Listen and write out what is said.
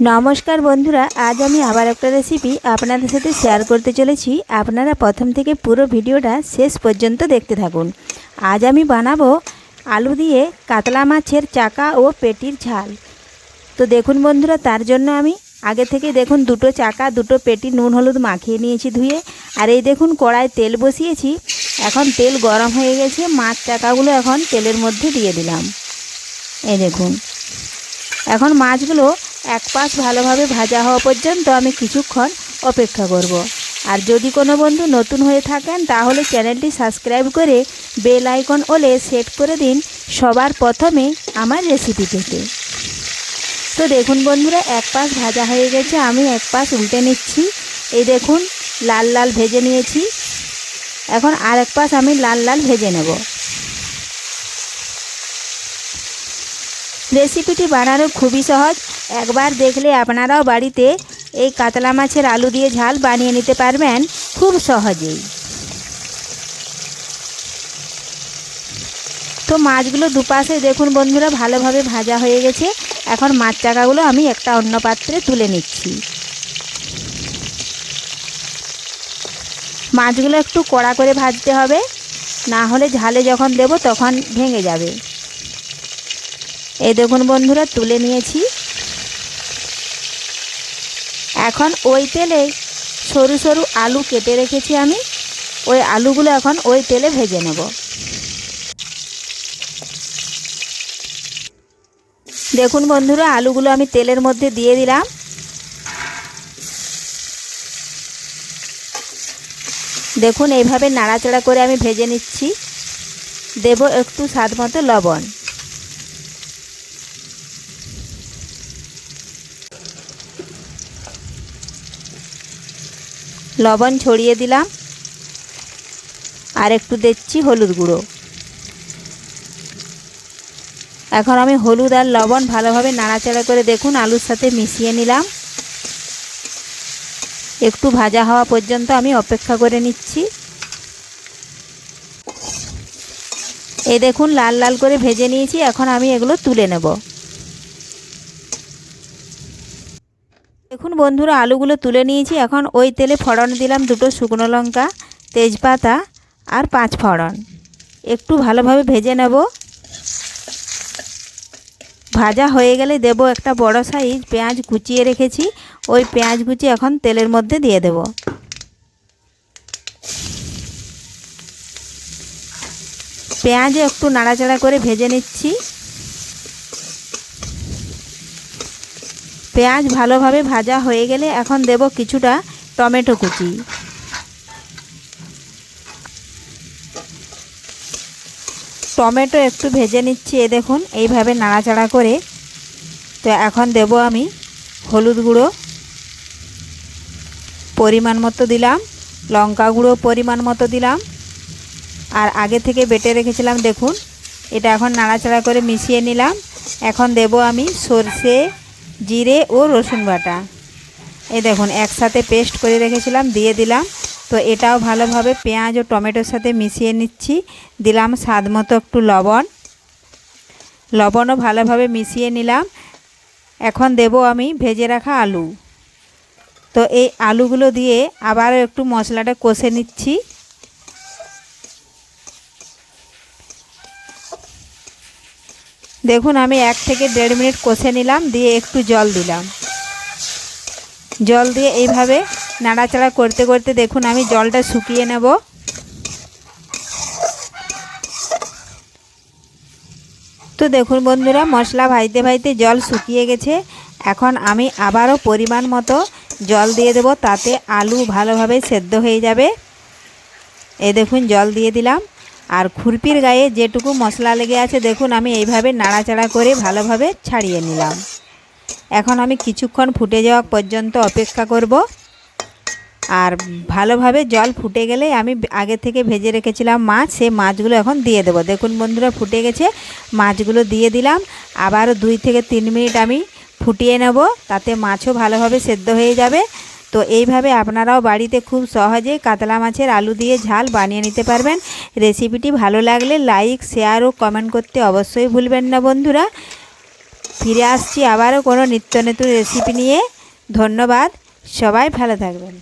নমস্কার বন্ধুরা, আজ আমি আবার একটা রেসিপি আপনাদের সাথে শেয়ার করতে চলেছি। আপনারা প্রথম থেকে পুরো ভিডিওটা শেষ পর্যন্ত দেখতে থাকুন। আজ আমি বানাবো আলু দিয়ে কাতলা মাছের চাকা ও পেটির ঝাল। তো দেখুন বন্ধুরা, তার জন্য আমি আগে থেকে দেখুন দুটো চাকা, দুটো পেটি নুন, হলুদ মাখিয়ে নিয়েছি ধুয়ে। আর এই দেখুন কড়ায় তেল বসিয়েছি। এখন তেল গরম হয়ে গেছে, মাছ চাকাগুলো এখন তেলের মধ্যে দিয়ে দিলাম। এই দেখুন। এখন মাছগুলো এক পাশ ভালোভাবে ভাজা হওয়া পর্যন্ত আমি কিছুক্ষণ অপেক্ষা করব। আর যদি কোনো বন্ধু নতুন হয়ে থাকেন, তাহলে চ্যানেলটি সাবস্ক্রাইব করে বেল আইকন ওলে সেট করে দিন সবার প্রথমে আমার রেসিপি পেতে তো দেখুন বন্ধুরা, এক পাশ ভাজা হয়ে গেছে, আমি এক পাশ উল্টে নিচ্ছি। এই দেখুন, লাল লাল ভেজে নিয়েছি। এখন আর এক পাশ আমি লাল লাল ভেজে নেব। রেসিপিটি বানানো খুবই সহজ। একবার দেখলে আপনারাও বাড়িতে এই কাতলা মাছের আলু দিয়ে ঝাল বানিয়ে নিতে পারবেন খুব সহজেই। তো মাছগুলো দুপাশে দেখুন বন্ধুরা, ভালোভাবে ভাজা হয়ে গেছে। এখন মাছ চাকাগুলো আমি একটা অন্য পাত্রে তুলে নিচ্ছি। মাছগুলো একটু কড়া করে ভাজতে হবে, না হলে ঝালে যখন দেব তখন ভেঙে যাবে। এই দেখুন বন্ধুরা, তুলে নিয়েছি। এখন ওই তেলে সরু সরু আলু কেটে রেখেছি আমি। ওই আলুগুলো এখন ওই তেলে ভেজে নেব। দেখুন বন্ধুরা, আলুগুলো আমি তেলের মধ্যে দিয়ে দিলাম। দেখুন, এইভাবে নাড়াচাড়া করে আমি ভেজে নিচ্ছি। দেব একটু স্বাদ মতো লবণ। লবণ ছড়িয়ে দিলাম। আর একটু দিচ্ছি হলুদ গুঁড়ো। এখন আমি হলুদ আর লবণ ভালোভাবে নাড়াচাড়া করে দেখুন, আলুর সাথে মিশিয়ে নিলাম। একটু ভাজা হওয়া পর্যন্ত আমি অপেক্ষা করে নিচ্ছি। এই দেখুন, লাল লাল করে ভেজে নিয়েছি, এখন আমি এগুলো তুলে নেব। দেখুন বন্ধুরা, আলুগুলো তুলে নিয়েছি। এখন ওই তেলে ফড়ন দিলাম দুটো শুকনো লঙ্কা, তেজপাতা আর পাঁচ ফড়ন। একটু ভালোভাবে ভেজে নেব। ভাজা হয়ে গেলে দেব একটা বড় সাইজ পেঁয়াজ কুচিয়ে রেখেছি। ওই পেঁয়াজ কুচি এখন তেলের মধ্যে দিয়ে দেব। পেঁয়াজ একটু নাড়াচাড়া করে ভেজে নিচ্ছি। পেঁয়াজ ভালোভাবে ভাজা হয়ে গেলে এখন দেব কিছুটা টমেটো কুচি। টমেটো একটু ভেজে নিচ্ছি, এ দেখুন, এইভাবে নাড়াচাড়া করে। তো এখন দেব আমি হলুদ গুঁড়ো, পরিমাণ মতো দিলাম, লঙ্কা গুঁড়ো পরিমাণ মতো দিলাম। আর আগে থেকে বেটে রেখেছিলাম, দেখুন, এটা এখন নাড়াচাড়া করে মিশিয়ে নিলাম। এখন দেব আমি সর্ষে জিরে ও রসুন বাটা। এই দেখুন, একসাথে পেস্ট করে রেখেছিলাম, দিয়ে দিলাম। তো এটাও ভালোভাবে পেঁয়াজ ও টমেটোর সাথে মিশিয়ে নিচ্ছি। দিলাম স্বাদ মতো একটু লবণ। লবণও ভালোভাবে মিশিয়ে নিলাম। এখন দেব আমি ভেজে রাখা আলু। তো এই আলুগুলো দিয়ে আবারও একটু মশলাটা কষে নিচ্ছি। দেখুন, আমি এক থেকে দেড় মিনিট কষে নিলাম, দিয়ে একটু জল দিলাম। জল দিয়ে এইভাবে নাড়াচাড়া করতে করতে দেখুন, আমি জলটা শুকিয়ে নেব। তো দেখুন বন্ধুরা, মশলা ভাইতে ভাইতে জল শুকিয়ে গেছে। এখন আমি আবারও পরিমাণ মতো জল দিয়ে দেব, তাতে আলু ভালোভাবে সেদ্ধ হয়ে যাবে। এই দেখুন, জল দিয়ে দিলাম। আর খুরপির গায়ে যেটুকু মশলা লেগে আছে, দেখুন আমি এইভাবে নাড়াচাড়া করে ভালোভাবে ছাড়িয়ে নিলাম। এখন আমি কিছুক্ষণ ফুটে যাওয়া পর্যন্ত অপেক্ষা করব। আর ভালোভাবে জল ফুটে গেলে আমি আগে থেকে ভেজে রেখেছিলাম মাছ সে মাছগুলো এখন দিয়ে দেবো। দেখুন বন্ধুরা, ফুটে গেছে, মাছগুলো দিয়ে দিলাম। আবারও দুই থেকে তিন মিনিট আমি ফুটিয়ে নেব, তাতে মাছও ভালোভাবে সেদ্ধ হয়ে যাবে। তো এইভাবে আপনারাও বাড়িতে খুব সহজে কাতলা মাছের আলু দিয়ে ঝাল বানিয়ে নিতে পারবেন। রেসিপিটি ভালো লাগলে লাইক, শেয়ার ও কমেন্ট করতে অবশ্যই ভুলবেন না বন্ধুরা। ফিরে আসছি আবারও কোনো নিত্য নতুন রেসিপি নিয়ে। ধন্যবাদ। সবাই ভালো থাকবেন।